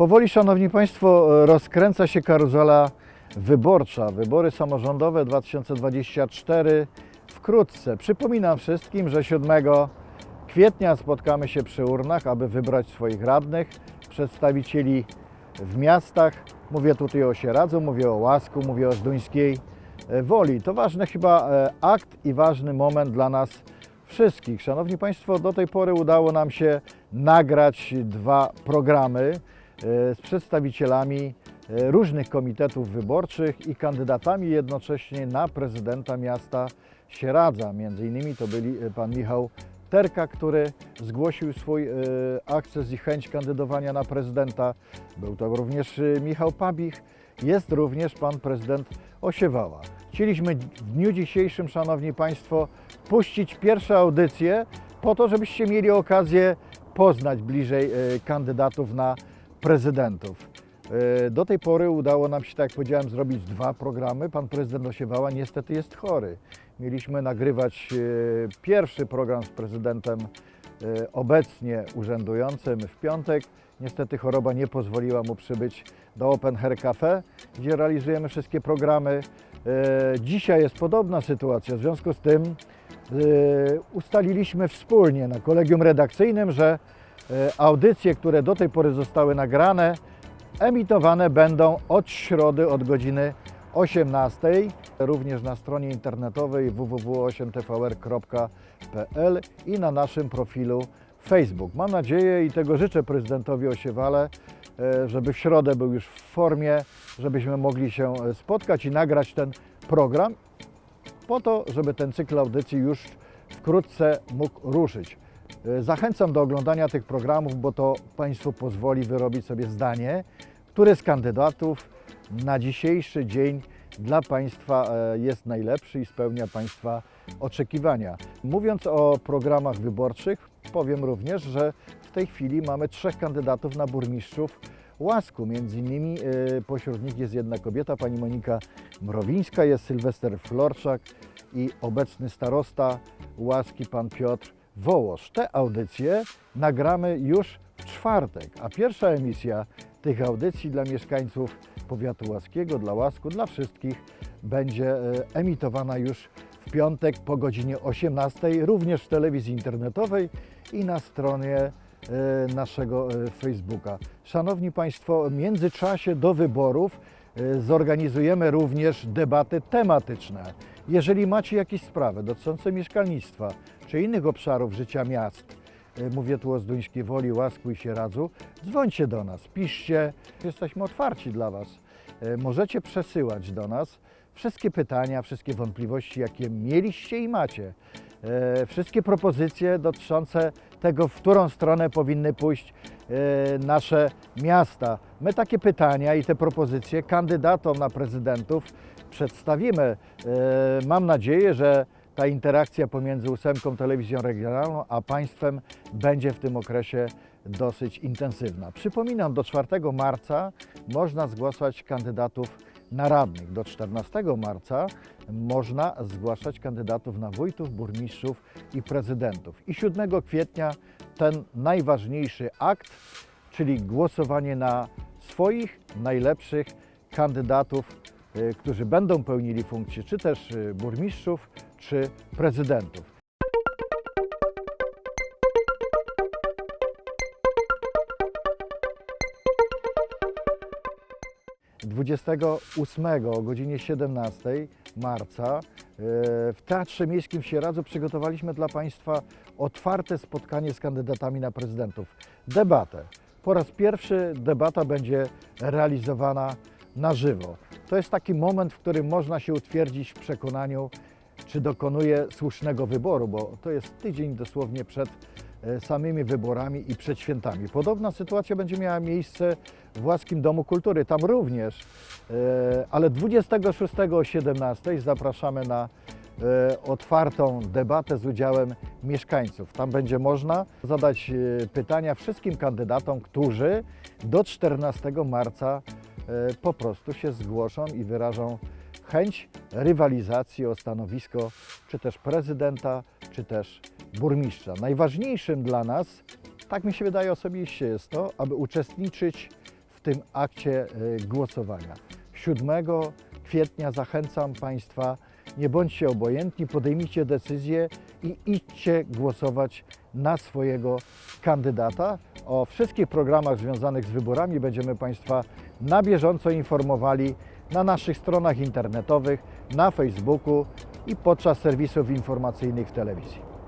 Powoli, Szanowni Państwo, rozkręca się karuzela wyborcza. Wybory samorządowe 2024 wkrótce. Przypominam wszystkim, że 7 kwietnia spotkamy się przy urnach, aby wybrać swoich radnych, przedstawicieli w miastach. Mówię tutaj o Sieradzu, mówię o Łasku, mówię o Zduńskiej e, Woli. To ważny chyba e, akt i ważny moment dla nas wszystkich. Szanowni Państwo, do tej pory udało nam się nagrać dwa programy z przedstawicielami e, różnych komitetów wyborczych i kandydatami jednocześnie na prezydenta miasta Sieradza. Między innymi to byli e, pan Michał Terka, który zgłosił swój e, akces i chęć kandydowania na prezydenta. Był to również e, Michał Pabich, jest również pan prezydent Osiewała. Chcieliśmy w dniu dzisiejszym, Szanowni Państwo, puścić pierwsze audycje po to, żebyście mieli okazję poznać bliżej e, kandydatów na prezydentów. E, Do tej pory udało nam się, tak jak powiedziałem, zrobić dwa programy. Pan prezydent Osiewała niestety jest chory. Mieliśmy nagrywać e, pierwszy program z prezydentem e, obecnie urzędującym w piątek. Niestety choroba nie pozwoliła mu przybyć do Open Hair Cafe, gdzie realizujemy wszystkie programy. Dzisiaj jest podobna sytuacja, w związku z tym ustaliliśmy wspólnie na kolegium redakcyjnym, że audycje, które do tej pory zostały nagrane, emitowane będą od środy od godziny 18, również na stronie internetowej www.8tvr.pl i na naszym profilu Facebook. Mam nadzieję i tego życzę prezydentowi Osiewale, e, żeby w środę był już w formie, żebyśmy mogli się e, spotkać i nagrać ten program po to, żeby ten cykl audycji już wkrótce mógł ruszyć. E, Zachęcam do oglądania tych programów, bo to Państwu pozwoli wyrobić sobie zdanie, który z kandydatów na dzisiejszy dzień dla Państwa e, jest najlepszy i spełnia Państwa oczekiwania. Mówiąc o programach wyborczych, powiem również, że w tej chwili mamy trzech kandydatów na burmistrzów Łasku. Między innymi e, pośród nich jest jedna kobieta, pani Monika Mrowińska, jest Sylwester Florczak i obecny starosta Łaski, pan Piotr Wołosz. Te audycje nagramy już w czwartek, a pierwsza emisja tych audycji dla mieszkańców powiatu łaskiego, dla Łasku, dla wszystkich będzie e, emitowana już w piątek po godzinie 18, również w telewizji internetowej i na stronie naszego e, Facebooka. Szanowni Państwo, w międzyczasie do wyborów e, zorganizujemy również debaty tematyczne. Jeżeli macie jakieś sprawy dotyczące mieszkalnictwa czy innych obszarów życia miast, e, mówię tu o Zduńskiej Woli, Łasku i Sieradzu, dzwońcie do nas, piszcie, jesteśmy otwarci dla Was. E, Możecie przesyłać do nas wszystkie pytania, wszystkie wątpliwości, jakie mieliście i macie. E, Wszystkie propozycje dotyczące tego, w którą stronę powinny pójść e, nasze miasta. My takie pytania i te propozycje kandydatom na prezydentów przedstawimy. E, Mam nadzieję, że ta interakcja pomiędzy ósemką telewizją regionalną a państwem będzie w tym okresie dosyć intensywna. Przypominam, do 4 marca można zgłaszać kandydatów na radnych. Do 14 marca można zgłaszać kandydatów na wójtów, burmistrzów i prezydentów. I 7 kwietnia ten najważniejszy akt, czyli głosowanie na swoich najlepszych kandydatów, y, którzy będą pełnili funkcję czy też y, burmistrzów, czy prezydentów. 28 o godzinie 17 marca e, w Teatrze Miejskim w Sieradzu przygotowaliśmy dla Państwa otwarte spotkanie z kandydatami na prezydentów. Debatę. Po raz pierwszy debata będzie realizowana na żywo. To jest taki moment, w którym można się utwierdzić w przekonaniu, czy dokonuje słusznego wyboru, bo to jest tydzień dosłownie przed samymi wyborami i przed świętami. Podobna sytuacja będzie miała miejsce w Łaskim Domu Kultury. Tam również, e, ale 26 o 17 zapraszamy na e, otwartą debatę z udziałem mieszkańców. Tam będzie można zadać e, pytania wszystkim kandydatom, którzy do 14 marca e, po prostu się zgłoszą i wyrażą chęć rywalizacji o stanowisko czy też prezydenta, czy też burmistrza. Najważniejszym dla nas, tak mi się wydaje osobiście, jest to, aby uczestniczyć w tym akcie e, głosowania. 7 kwietnia zachęcam Państwa, nie bądźcie obojętni, podejmijcie decyzję i idźcie głosować na swojego kandydata. O wszystkich programach związanych z wyborami będziemy Państwa na bieżąco informowali na naszych stronach internetowych, na Facebooku i podczas serwisów informacyjnych w telewizji.